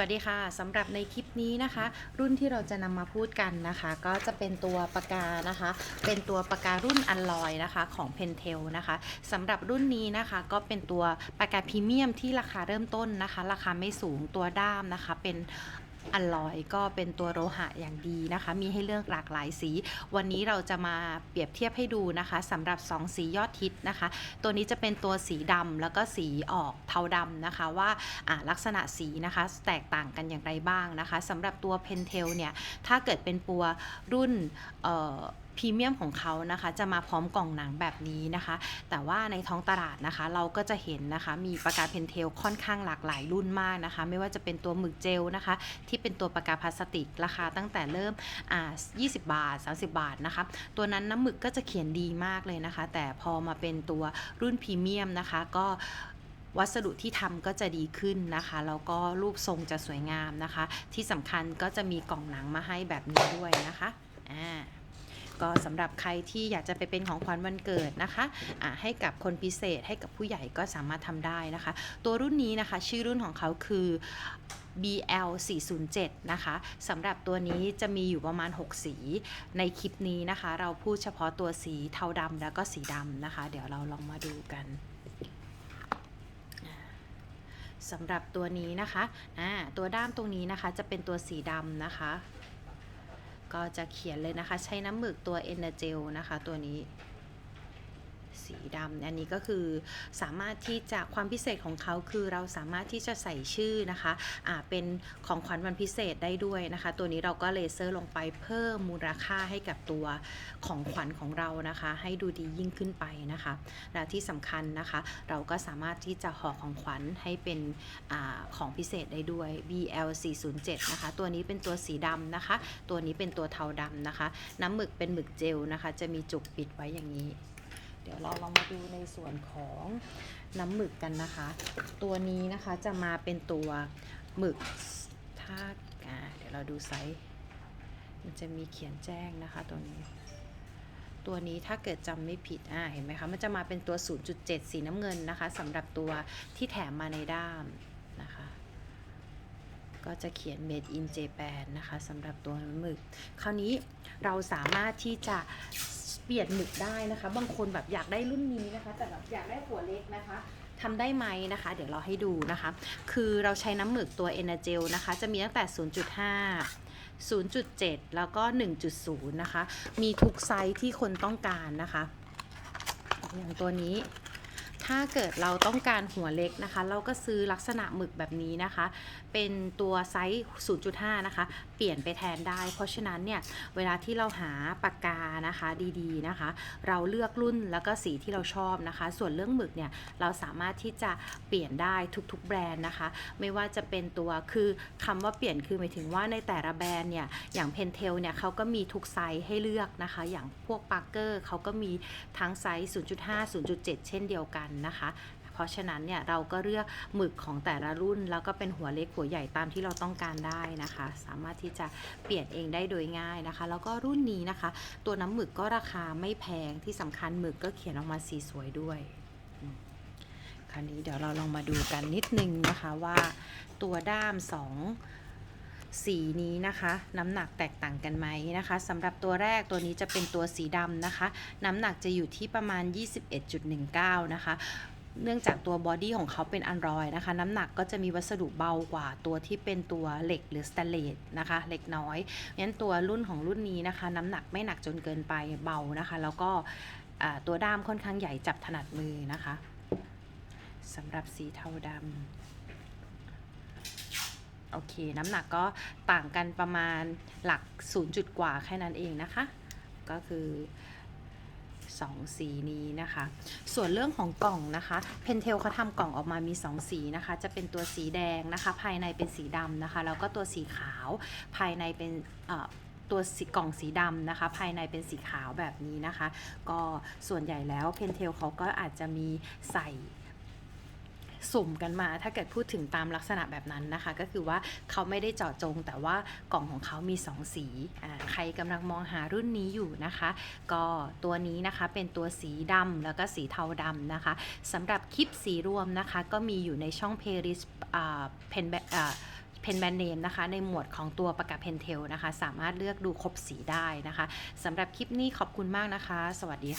สวัสดีค่ะสำหรับในคลิปนี้นะคะ รุ่นที่เราจะนำมาพูดกันนะคะ ก็จะเป็นตัวปากกานะคะ เป็นตัวปากการุ่นอัลลอยนะคะของ Pentel นะคะสำหรับรุ่นนี้นะคะก็เป็นตัวปากกาพรีเมียมที่ราคาเริ่มต้นนะคะ ราคาไม่สูงตัวด้ามนะคะ เป็น อัลลอยก็เป็นตัวโลหะอย่างดีนะคะ มีให้เลือกหลากหลายสี วันนี้เราจะมาเปรียบเทียบให้ดูนะคะสำหรับ 2 สียอดฮิตนะคะ ตัวนี้จะเป็นตัวสีดำแล้วก็สีออกเทาดำนะคะว่าลักษณะสีนะคะแตกต่างกันอย่างไรบ้างนะคะสำหรับตัวเพนเทลเนี่ยถ้าเกิดเป็นปัวรุ่นเอ่อ พรีเมียมของเขานะคะจะมาพร้อมกล่องหนังแบบนี้นะคะ แต่ว่าในท้องตลาดนะคะ เราก็จะเห็นนะคะมีปากกาเพนเทลค่อนข้างหลากหลายรุ่นมากนะคะ ไม่ว่าจะเป็นตัวหมึกเจลนะคะ ที่เป็นตัวปากกาพลาสติกราคาตั้งแต่เริ่มอ่า20 บาท 30 บาทนะคะ ตัวนั้นน้ำหมึกก็จะเขียนดีมากเลยนะคะ แต่พอมาเป็นตัวรุ่นพรีเมียมนะคะก็วัสดุที่ทำก็จะดีขึ้นนะคะ แล้วก็รูปทรงจะสวยงามนะคะ ที่สำคัญก็จะมีกล่องหนังมาให้แบบนี้ด้วยนะคะ อ่า ก็สำหรับใครที่อยากจะไปเป็นของขวัญวันเกิดนะคะะให้กับคนพิเศษให้กับผู้ใหญ่ก็สามารถทำได้นะคะ ตัวรุ่นนี้นะคะชื่อรุ่นของเขาคือ BL 407นะคะสำหรับตัวนี้จะมีอยู่ประมาณ 6 สีในคลิปนี้นะคะ เราพูดเฉพาะตัวสีเทาดำแล้วก็สีดำนะคะ เดี๋ยวเราลองมาดูกันสำหรับตัวนี้นะคะ ตัวด้ามตรงนี้นะคะจะเป็นตัวสีดำนะคะ ก็จะเขียนเลยนะคะ ใช้น้ำหมึกตัว e n e r g e l นะคะตัวนี้ สีดำอันนี้ก็คือสามารถที่จะความพิเศษของเขาคือเราสามารถที่จะใส่ชื่อนะคะอ่าเป็นของขวัญวันพิเศษได้ด้วยนะคะ ตัวนี้เราก็เลเซอร์ลงไปเพิ่มมูลค่าให้กับตัวของขวัญของเรานะคะ ให้ดูดียิ่งขึ้นไปนะคะ และที่สำคัญนะคะ เราก็สามารถที่จะห่อของขวัญให้เป็นอาของพิเศษได้ด้วย BL 407นะคะ ตัวนี้เป็นตัวสีดำนะคะ ตัวนี้เป็นตัวเทาดำนะคะ น้ำหมึกเป็นหมึกเจลนะคะ จะมีจุกปิดไว้อย่างนี้ ดี๋ยวเราลองมาดูในส่วนของน้ำหมึกกันนะคะ ตัวนี้นะคะจะมาเป็นตัวหมึกถ้าอ่าเดี๋ยวเราดูไซส์มันจะมีเขียนแจ้งนะคะตัวนี้ ตัวนี้ถ้าเกิดจำไม่ผิดอ่าเห็นไหมคะ มันจะมาเป็นตัว 0.7 สีน้ำเงินนะคะสำหรับตัวที่แถมมาในด้ามนะคะก็จะเขียน made in Japan นะคะสำหรับตัวหมึก คราวนี้เราสามารถที่จะ เปลี่ยนหมึกได้นะคะ บางคนแบบอยากได้รุ่นนี้นะคะ แต่แบบอยากได้หัวเล็กนะคะทำได้ไหมนะคะ เดี๋ยวเราให้ดูนะคะ คือเราใช้น้ำหมึกตัว e n e r g e l นะคะ จะมีตั้งแต่ 0.5 0.7 แล้วก็ 1.0 นะคะ มีทุกไซส์ที่คนต้องการนะคะ อย่างตัวนี้ ถ้าเกิดเราต้องการหัวเล็กนะคะ เราก็ซื้อลักษณะหมึกแบบนี้นะคะ เป็นตัวไซส์ 0.5 นะคะ เปลี่ยนไปแทนได้ เพราะฉะนั้นเนี่ย เวลาที่เราหาปากกานะคะดีๆนะคะ เราเลือกรุ่นแล้วก็สีที่เราชอบนะคะ ส่วนเรื่องหมึกเนี่ย เราสามารถที่จะเปลี่ยนได้ทุกๆ แบรนด์นะคะ ไม่ว่าจะเป็นตัวคือคำว่าเปลี่ยนคือหมายถึงว่าในแต่ละแบรนด์เนี่ย อย่างเพนเทลเนี่ยเขาก็มีทุกไซส์ให้เลือกนะคะ อย่างพวกปาร์เกอร์เขาก็มีทั้งไซส์ 0.5 0.7 เช่นเดียวกันนะคะ เพราะฉะนั้นเนี่ยเราก็เลือกหมึกของแต่ละรุ่น แล้วก็เป็นหัวเล็กหัวใหญ่ตามที่เราต้องการได้นะคะ สามารถที่จะเปลี่ยนเองได้โดยง่ายนะคะ แล้วก็รุ่นนี้นะคะ ตัวน้ำหมึกก็ราคาไม่แพงที่สำคัญหมึกก็เขียนออกมาสีสวยด้วยคราวนี้เดี๋ยวเราลองมาดูกันนิดนึงนะคะว่าตัวด้ามสอง สีนี้นะคะ น้ำหนักแตกต่างกันไหมนะคะสำหรับตัวแรกตัวนี้จะเป็นตัวสีดำนะคะ น้ำหนักจะอยู่ที่ประมาณ 21.19 นะคะเนื่องจากตัวบอดี้ของเขาเป็นอันรอยนะคะ น้ำหนักก็จะมีวัสดุเบากว่าตัวที่เป็นตัวเหล็กหรือสแตนเลสนะคะเล็กน้อยงั้นตัวรุ่นของรุ่นนี้นะคะ น้ำหนักไม่หนักจนเกินไปเบานะคะ แล้วก็ตัวด้ามค่อนข้างใหญ่จับถนัดมือนะคะสำหรับสีเทาดำ โอเค น้ำหนักก็ต่างกันประมาณหลัก0จุดกว่าแค่นั้นเองนะคะ ก็คือ2สีนี้นะคะ ส่วนเรื่องของกล่องนะคะเพนเทลเขาทำกล่องออกมามี 2 สีนะคะ จะเป็นตัวสีแดงนะคะ ภายในเป็นสีดำนะคะ แล้วก็ตัวสีขาวภายในเป็นตัวสีกล่องสีดำนะคะ ภายในเป็นสีขาวแบบนี้นะคะ ก็ส่วนใหญ่แล้วเพนเทลเขาก็อาจจะมีใส่ สุ่มกันมา ถ้าเกิดพูดถึงตามลักษณะแบบนั้นนะคะ ก็คือว่าเขาไม่ได้เจาะจง แต่ว่ากล่องของเขามี 2 สีใครกำลังมองหารุ่นนี้อยู่นะคะ ก็ตัวนี้นะคะเป็นตัวสีดำแล้วก็สีเทาดำนะคะสำหรับคลิปสีรวมนะคะ ก็มีอยู่ในช่องเพลิสเพนเพนแบรนด์เนมนะคะ ในหมวดของตัวปากกาเพนเทลนะคะ สามารถเลือกดูครบสีได้นะคะสำหรับคลิปนี้ขอบคุณมากนะคะ สวัสดีค่ะ